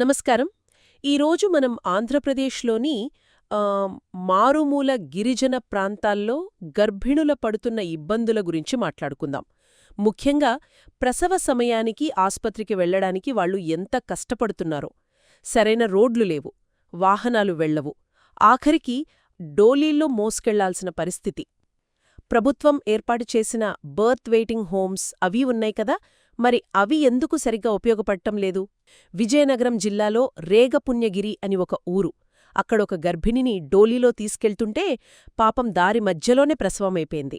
నమస్కారం. ఈరోజు మనం ఆంధ్రప్రదేశ్లోని మారుమూల గిరిజన ప్రాంతాల్లో గర్భిణుల పడుతున్న ఇబ్బందుల గురించి మాట్లాడుకుందాం. ముఖ్యంగా ప్రసవ సమయానికి ఆస్పత్రికి వెళ్ళడానికి వాళ్ళు ఎంత కష్టపడుతున్నారో. సరైన రోడ్లు లేవు వాహనాలు వెళ్ళవు ఆఖరికి డోలీల్లో మోసుకెళ్ళాల్సిన పరిస్థితి. ప్రభుత్వం ఏర్పాటు చేసిన బర్త్ వెయిటింగ్ హోమ్స్ అవి ఉన్నాయి కదా మరి అవి ఎందుకు సరిగ్గా ఉపయోగపడటం లేదు? విజయనగరం జిల్లాలో రేగపుణ్యగిరి అని ఒక ఊరు. అక్కడొక గర్భిణిని డోలీలో తీసుకెళ్తుంటే పాపం దారి మధ్యలోనే ప్రసవమైపోయింది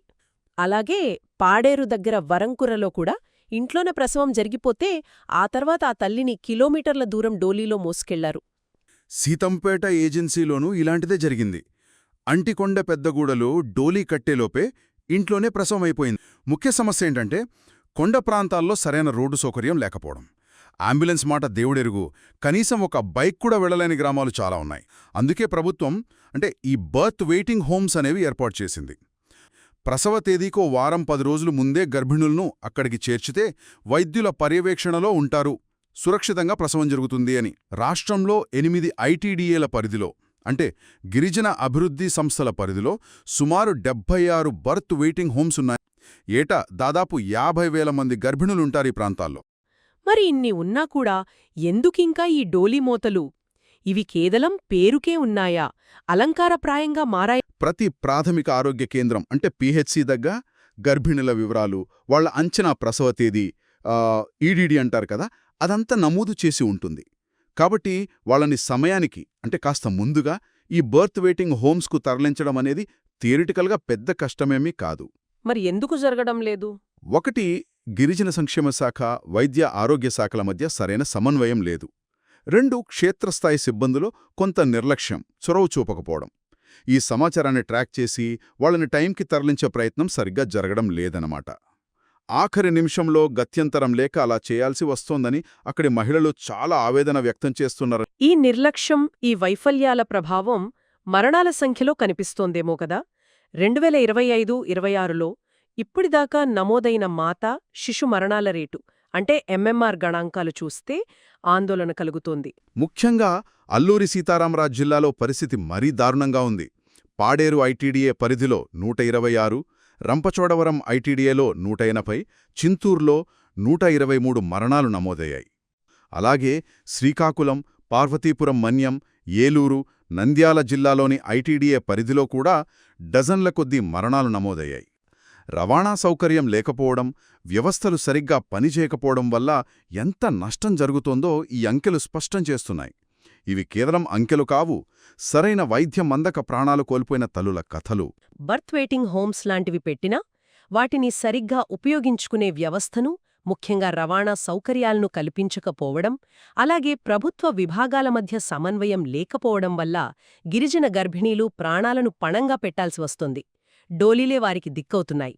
అలాగే పాడేరు దగ్గర వరంకురలో కూడా ఇంట్లోనే ప్రసవం జరిగిపోతే ఆ తర్వాత ఆ తల్లిని కిలోమీటర్ల దూరం డోలీలో మోసుకెళ్ళారు. సీతంపేట ఏజెన్సీలోనూ ఇలాంటిదే జరిగింది. అంటికొండ పెద్దగూడలో డోలీ కట్టేలోపే ఇంట్లోనే ప్రసవమైపోయింది ముఖ్య సమస్య ఏంటంటే కొండ ప్రాంతాల్లో సరైన రోడ్డు సౌకర్యం లేకపోవడం. అంబులెన్స్ మాట దేవుడెరుగు. కనీసం ఒక బైక్ కూడా వెళ్ళలేని గ్రామాలు చాలా ఉన్నాయి. అందుకే ప్రభుత్వం అంటే ఈ బర్త్ వెయిటింగ్ హోమ్స్ అనేవి ఏర్పాటు చేసింది. ప్రసవ తేదీకో వారం పది రోజులు ముందే గర్భిణులను అక్కడికి చేర్చితే వైద్యుల పర్యవేక్షణలో ఉంటారు. సురక్షితంగా ప్రసవం జరుగుతుంది అని. రాష్ట్రంలో ఎనిమిది ఐటీడీఏల పరిధిలో అంటే గిరిజన అభివృద్ధి సంస్థల పరిధిలో సుమారు డెబ్బై ఆరు బర్త్ వెయిటింగ్ హోమ్స్ ఉన్నాయి. ఏటా దాదాపు యాభై వేల మంది గర్భిణులుంటారు ఈ ప్రాంతాల్లో. మరి ఇన్ని ఉన్నా కూడా ఎందుకింకా ఈ డోలీమోతలు ఇవి కేవలం పేరుకే ఉన్నాయా? అలంకారప్రాయంగా మారాయి ప్రతి ప్రాథమిక ఆరోగ్య కేంద్రం అంటే పీహెచ్సి దగ్గర గర్భిణుల వివరాలు వాళ్ళ అంచనా ప్రసవ తేదీ ఈడీడీ అంటారు కదా అదంతా నమోదు చేసి ఉంటుంది. కాబట్టి వాళ్ళని సమయానికి అంటే కాస్త ముందుగా ఈ బర్త్ వెయిటింగ్ హోమ్స్కు తరలించడం అనేది థియరిటికల్గా పెద్ద కష్టమేమీ కాదు. మరి ఎందుకు జరగడం లేదు? ఒకటి గిరిజన సంక్షేమ శాఖ వైద్య ఆరోగ్య శాఖల మధ్య సరైన సమన్వయం లేదు. రెండు క్షేత్రస్థాయి సిబ్బందులో కొంత నిర్లక్ష్యం చొరవ చూపకపోవడం. ఈ సమాచారాన్ని ట్రాక్ చేసి వాళ్ళని టైంకి తరలించే ప్రయత్నం సరిగ్గా జరగడం లేదన్నమాట. ఆఖరి నిమిషంలో గత్యంతరం లేక అలా చేయాల్సి వస్తోందని అక్కడి మహిళలు చాలా ఆవేదన వ్యక్తం చేస్తున్నారు. ఈ నిర్లక్ష్యం ఈ వైఫల్యాల ప్రభావం మరణాల సంఖ్యలో కనిపిస్తోందేమో కదా? రెండువేల ఇరవై ఐదు ఇరవై ఆరులో ఇప్పటిదాకా నమోదైన మాత శిశు మరణాల రేటు అంటే ఎంఎంఆర్ గణాంకాలు చూస్తే ఆందోళన కలుగుతోంది. ముఖ్యంగా అల్లూరి సీతారామరాజు జిల్లాలో పరిస్థితి మరీ దారుణంగా ఉంది. పాడేరు ఐటీడీఏ పరిధిలో నూట ఇరవై ఆరు రంపచోడవరం ఐటీడీఏలో నూట ఎనభై చింతూరులో నూట ఇరవై మూడు మరణాలు నమోదయ్యాయి. అలాగే శ్రీకాకుళం పార్వతీపురం మన్యం ఏలూరు నంద్యాల జిల్లాలోని ఐటీడీఏ పరిధిలో కూడా డజన్ల కొద్దీ మరణాలు నమోదయ్యాయి. రవాణా సౌకర్యం లేకపోవడం వ్యవస్థలు సరిగ్గా పనిచేయకపోవడం వల్ల ఎంత నష్టం జరుగుతోందో ఈ అంకెలు స్పష్టం చేస్తున్నాయి. ఇవి కేవలం అంకెలు కావు సరైన వైద్యం అందక ప్రాణాలు కోల్పోయిన తల్లుల కథలు. బర్త్ వెయిటింగ్ హోమ్స్ లాంటివి పెట్టినా వాటిని సరిగ్గా ఉపయోగించుకునే వ్యవస్థను ముఖ్యంగా రవాణా సౌకర్యాలను కల్పించకపోవడం అలాగే ప్రభుత్వ విభాగాల మధ్య సమన్వయం లేకపోవడం వల్ల గిరిజన గర్భిణీలు ప్రాణాలను పణంగా పెట్టాల్సి వస్తుంది. డోలీలే వారికి దిక్కవుతున్నాయి.